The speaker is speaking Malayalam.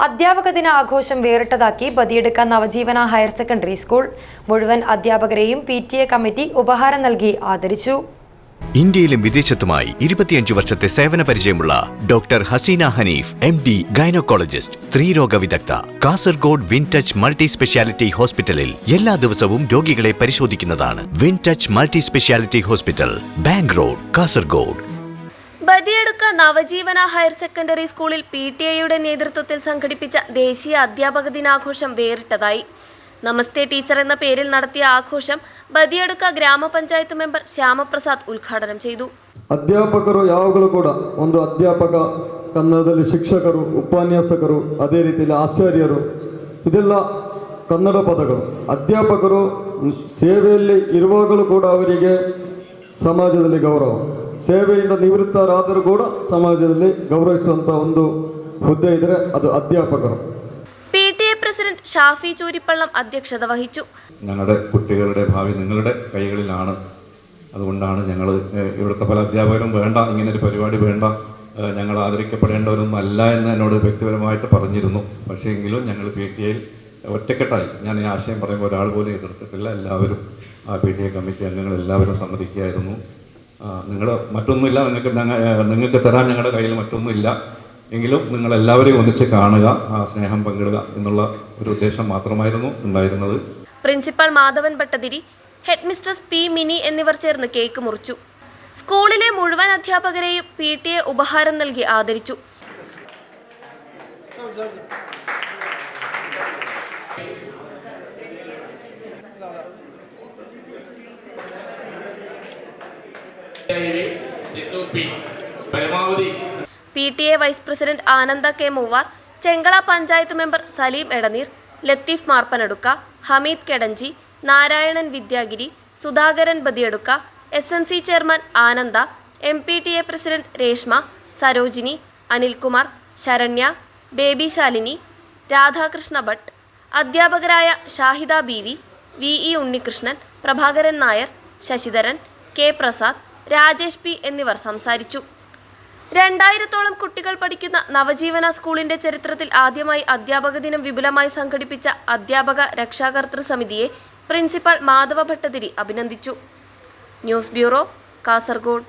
അധ്യാപക ദിന ആഘോഷം വേറിട്ടതാക്കി Badiyadka Navajeevana higher secondary school. മുഴുവൻ അധ്യാപകരെയും പി ടി എ കമ്മിറ്റി ഉപഹാരം നൽകി ആദരിച്ചു. ഇന്ത്യയിലും വിദേശത്തുമായി ഇരുപത്തിയഞ്ച് വർഷത്തെ സേവന പരിചയമുള്ള doctor Haseena Hanif M D gynaecologist സ്ത്രീരോഗ വിദഗ്ധ Kasaragod win touch multi speciality ഹോസ്പിറ്റലിൽ എല്ലാ ദിവസവും രോഗികളെ പരിശോധിക്കുന്നതാണ് win touch multi speciality hospital bank road Kasaragod. Badiyadka നവജീവന higher secondary സ്കൂളിൽ പി ടി എയുടെ നേതൃത്വത്തിൽ സംഘടിപ്പിച്ച ദേശീയ അധ്യാപക ദിനാഘോഷം വേറിട്ടതായി നമസ്തേ ടീച്ചർ എന്ന പേരിൽ നടത്തിയ ആഘോഷം ബദിയടുക്ക ഗ്രാമപഞ്ചായത്ത് മെമ്പർ ശ്യാമപ്രസാദ് ഉദ്ഘാടനം ചെയ്തു ಅಧ್ಯಾಪಕರು ಯಾವಾಗಲೂ ಕೂಡ ಒಂದು ಅಧ್ಯಾಪಕ ಕನ್ನಡದಲ್ಲಿ ಶಿಕ್ಷಕರು ಉಪನ್ಯಾಸಕರು ಅದೇ ರೀತಿಯಲ್ಲಿ ಆಚಾರ್ಯರು ಇದೆಲ್ಲ ಕನ್ನಡ ಪದಗಳು ಅಧ್ಯಾಪಕರು ಸೇವೆಯಲ್ಲಿ ಇರುವಾಗಲೂ ಕೂಡ ಅವರಿಗೆ ಸಮಾಜದಲ್ಲಿ ಗೌರವ ಸೇವೆಯಿಂದ ನಿವೃತ್ತರಾದರೂ ಕೂಡ ಸಮಾಜದಲ್ಲಿ ಗೌರವಿಸುವಂಥ ಒಂದು ಹುದ್ದೆ ಇದ್ದರೆ ಅದು ಅಧ್ಯಾಪಕರು P T A president Shafi Chooripallam അധ്യക്ഷത വഹിച്ചു ഞങ്ങളുടെ കുട്ടികളുടെ ഭാവി നിങ്ങളുടെ കൈകളിലാണ് അതുകൊണ്ടാണ് ഞങ്ങൾ ഇവിടുത്തെ പല അധ്യാപകരും വേണ്ട ഇങ്ങനെ ഒരു പരിപാടി വേണ്ട ഏഹ് ഞങ്ങൾ ആദരിക്കപ്പെടേണ്ടവരൊന്നും അല്ല എന്ന് എന്നോട് വ്യക്തിപരമായിട്ട് പറഞ്ഞിരുന്നു പക്ഷേ എങ്കിലും ഞങ്ങൾ പി ടി എയിൽ ഒറ്റക്കെട്ടായി ഞാൻ ഈ ആശയം പറയുമ്പോൾ ഒരാൾ പോലും എതിർത്തിട്ടില്ല എല്ലാവരും ആ പി ടി എ കമ്മിറ്റി അംഗങ്ങൾ എല്ലാവരും സമ്മതിക്കുകയായിരുന്നു നിങ്ങൾ മറ്റൊന്നുമില്ല നിങ്ങൾക്ക് നിങ്ങൾക്ക് തരാൻ ഞങ്ങളുടെ കയ്യിൽ മറ്റൊന്നുമില്ല. എങ്കിലും നിങ്ങൾ എല്ലാവരെയും ഒന്നിച്ച് കാണുക സ്നേഹം പങ്കിടുക എന്നുള്ള ഒരു ഉദ്ദേശം മാത്രമായിരുന്നു ഉണ്ടായിരുന്നത്. Principal Madhavan Bhattathiri head mistress P Mini എന്നിവർ ചേർന്ന് കേക്ക് മുറിച്ചു. സ്കൂളിലെ മുഴുവൻ അധ്യാപകരെയും പി ടി എ ഉപഹാരം നൽകി ആദരിച്ചു. P. T A vice president Ananda K Moovar Chengala panchayat member Saleem Edneer Latheef Marpanadukka Hameed Kedanji Narayanan Vidyagiri Sudhakaran Badiyadka S M C chairman Ananda M P T A president Reshma Sarojini Anilkumar Saranya Baby Shalini Radhakrishna Bhat അധ്യാപകരായ Shahida B V E Unnikrishnan Prabhakaran Nair Sasidharan K Prasad Rajesh P എന്നിവർ സംസാരിച്ചു. രണ്ടായിരത്തോളം കുട്ടികൾ പഠിക്കുന്ന നവജീവന സ്കൂളിന്റെ ചരിത്രത്തിൽ ആദ്യമായി അധ്യാപക ദിനം വിപുലമായി സംഘടിപ്പിച്ച അധ്യാപക രക്ഷാകർതൃ സമിതിയെ പ്രിൻസിപ്പൽ മാധവ ഭട്ടതിരി അഭിനന്ദിച്ചു. News bureau Kasaragod.